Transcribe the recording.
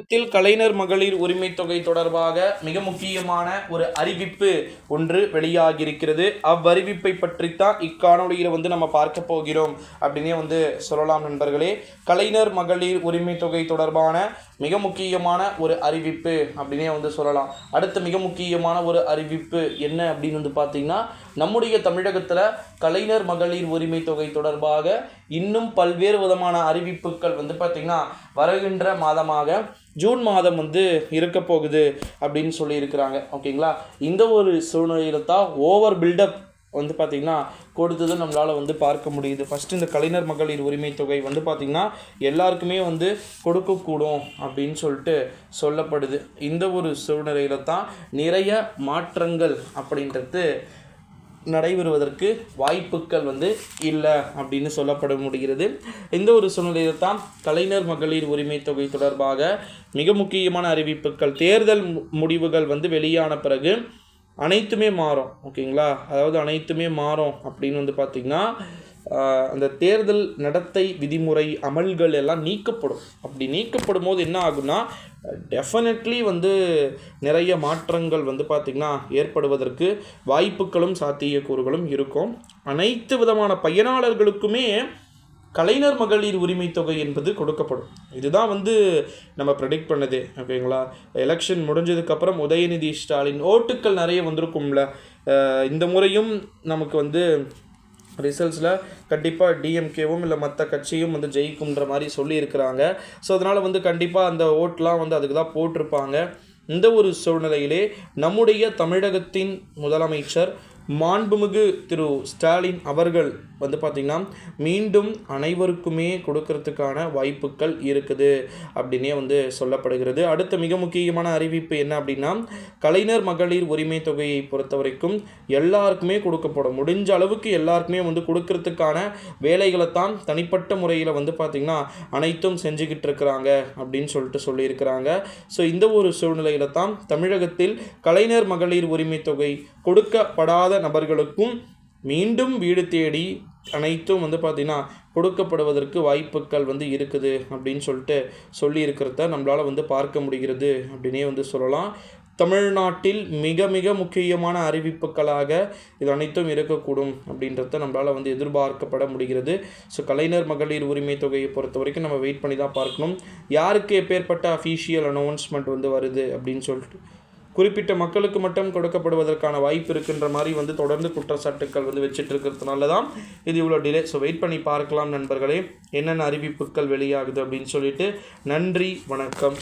தமிழகத்தில் கலைஞர் மகளிர் உரிமை தொகை தொடர்பாக மிக முக்கியமான ஒரு அறிவிப்பு ஒன்று வெளியாகியிருக்கிறது. அவ்வறிவிப்பை பற்றித்தான் இக்காணொலியில் வந்து நம்ம பார்க்க போகிறோம் அப்படின்னே வந்து சொல்லலாம் நண்பர்களே. கலைஞர் மகளிர் உரிமை தொகை தொடர்பான மிக முக்கியமான ஒரு அறிவிப்பு அப்படின்னே வந்து சொல்லலாம். அடுத்த மிக முக்கியமான ஒரு அறிவிப்பு என்ன அப்படின்னு வந்து பார்த்திங்கன்னா நம்முடைய தமிழகத்தில் கலைஞர் மகளிர் உரிமை தொகை தொடர்பாக இன்னும் பல்வேறு விதமான அறிவிப்புகள் வந்து பார்த்திங்கன்னா வருகின்ற மாதமாக ஜூன் மாதம் வந்து இருக்க போகுது அப்படின்னு சொல்லியிருக்கிறாங்க. ஓகேங்களா? இந்த ஒரு சூழ்நிலையில் தான் ஓவர் பில்டப் வந்து பார்த்திங்கன்னா கொடுத்தது நம்மளால் வந்து பார்க்க முடியுது. ஃபஸ்ட்டு இந்த கலைஞர் மகளிர் உரிமை தொகை வந்து பார்த்திங்கன்னா எல்லாருக்குமே வந்து கொடுக்கக்கூடும் அப்படின்னு சொல்லிட்டு சொல்லப்படுது. இந்த ஒரு சூழ்நிலையில் தான் நிறைய மாற்றங்கள் அப்படின்றது நடைபெறுவதற்கு வாய்ப்புகள் வந்து இல்லை அப்படின்னு சொல்லப்பட முடிகிறது இந்த ஒரு சூழ்நிலையில் தான் கலைஞர் மகளிர் உரிமை தொகை தொடர்பாக மிக முக்கியமான அறிவிப்புகள் தேர்தல் முடிவுகள் வந்து வெளியான பிறகு அனைத்துமே மாறும். ஓகேங்களா? அதாவது அனைத்துமே மாறும் அப்படின்னு வந்து பார்த்திங்கன்னா அந்த தேர்தல் நடத்தை விதிமுறை அமல்கள் எல்லாம் நீக்கப்படும். அப்படி நீக்கப்படும் போது என்ன ஆகும்னா டெஃபினெட்லி வந்து நிறைய மாற்றங்கள் வந்து பார்த்திங்கன்னா ஏற்படுவதற்கு வாய்ப்புகளும் சாத்தியக்கூறுகளும் இருக்கும். அனைத்து விதமான பயனாளர்களுக்குமே கலைஞர் மகளிர் உரிமை தொகை என்பது கொடுக்கப்படும். இதுதான் வந்து நம்ம ப்ரெடிக்ட் பண்ணது ஓகேங்களா எலெக்ஷன் முடிஞ்சதுக்கப்புறம் உதயநிதி ஸ்டாலின் ஓட்டுக்கள் நிறைய வந்திருக்கும்ல. இந்த முறையும் நமக்கு வந்து ரிசல்ட்ஸில் கண்டிப்பாக டிஎம்கேவும் இல்லை மற்ற கட்சியும் வந்து ஜெயிக்கும்ன்ற மாதிரி சொல்லியிருக்கிறாங்க. ஸோ அதனால் வந்து கண்டிப்பாக அந்த ஓட்லாம் வந்து அதுக்கு தான் போட்டிருப்பாங்க. இந்த ஒரு சூழ்நிலையிலே நம்முடைய தமிழகத்தின் முதலமைச்சர் மாண்புமிகு திரு ஸ்டாலின் அவர்கள் வந்து பார்த்திங்கன்னா மீண்டும் அனைவருக்குமே கொடுக்கறதுக்கான வாய்ப்புகள் இருக்குது அப்படின்னே வந்து சொல்லப்படுகிறது. அடுத்த மிக முக்கியமான அறிவிப்பு என்ன அப்படின்னா கலைஞர் மகளிர் உரிமை தொகையை பொறுத்த வரைக்கும் எல்லாருக்குமே கொடுக்கப்படும். முடிஞ்ச அளவுக்கு எல்லாருக்குமே வந்து கொடுக்கறதுக்கான வேலைகளை தான் தனிப்பட்ட முறையில் வந்து பார்த்திங்கன்னா அனைத்தும் செஞ்சுக்கிட்டு இருக்கிறாங்க அப்படின்னு சொல்லிட்டு சொல்லியிருக்கிறாங்க. ஸோ இந்த ஒரு சூழ்நிலையில தான் தமிழகத்தில் கலைஞர் மகளிர் உரிமை தொகை கொடுக்கப்படாத நபர்களுக்கும் மீண்டும் வீடு தேடி அனைத்தும் வந்து பார்த்திங்கன்னா கொடுக்கப்படுவதற்கு வாய்ப்புகள் வந்து இருக்குது அப்படின்னு சொல்லிட்டு சொல்லியிருக்கிறத நம்மளால் வந்து பார்க்க முடிகிறது அப்படின்னே வந்து சொல்லலாம். தமிழ்நாட்டில் மிக மிக முக்கியமான அறிவிப்புகளாக இது அனைத்தும் இருக்கக்கூடும் அப்படின்றத நம்மளால் வந்து எதிர்பார்க்கப்பட முடிகிறது. ஸோ கலைஞர் மகளிர் உரிமை தொகையை பொறுத்த வரைக்கும் நம்ம வெயிட் பண்ணி தான் பார்க்கணும். யாருக்கு எப்பேற்பட்ட அஃபீஷியல் அனௌன்ஸ்மெண்ட் வந்து வருது அப்படின்னு சொல்லிட்டு குறிப்பிட்ட மக்களுக்கு மட்டும் கொடுக்கப்படுவதற்கான வாய்ப்பு இருக்கின்ற மாதிரி வந்து தொடர்ந்து குற்றச்சாட்டுக்கள் வந்து வச்சுட்டு இருக்கிறதுனால தான் இது இவ்வளோ டிலே ஸோ வெயிட் பண்ணி பார்க்கலாம் நண்பர்களே. என்னென்ன அறிவிப்புகள் வெளியாகுது அப்படின்னு சொல்லிட்டு நன்றி வணக்கம்.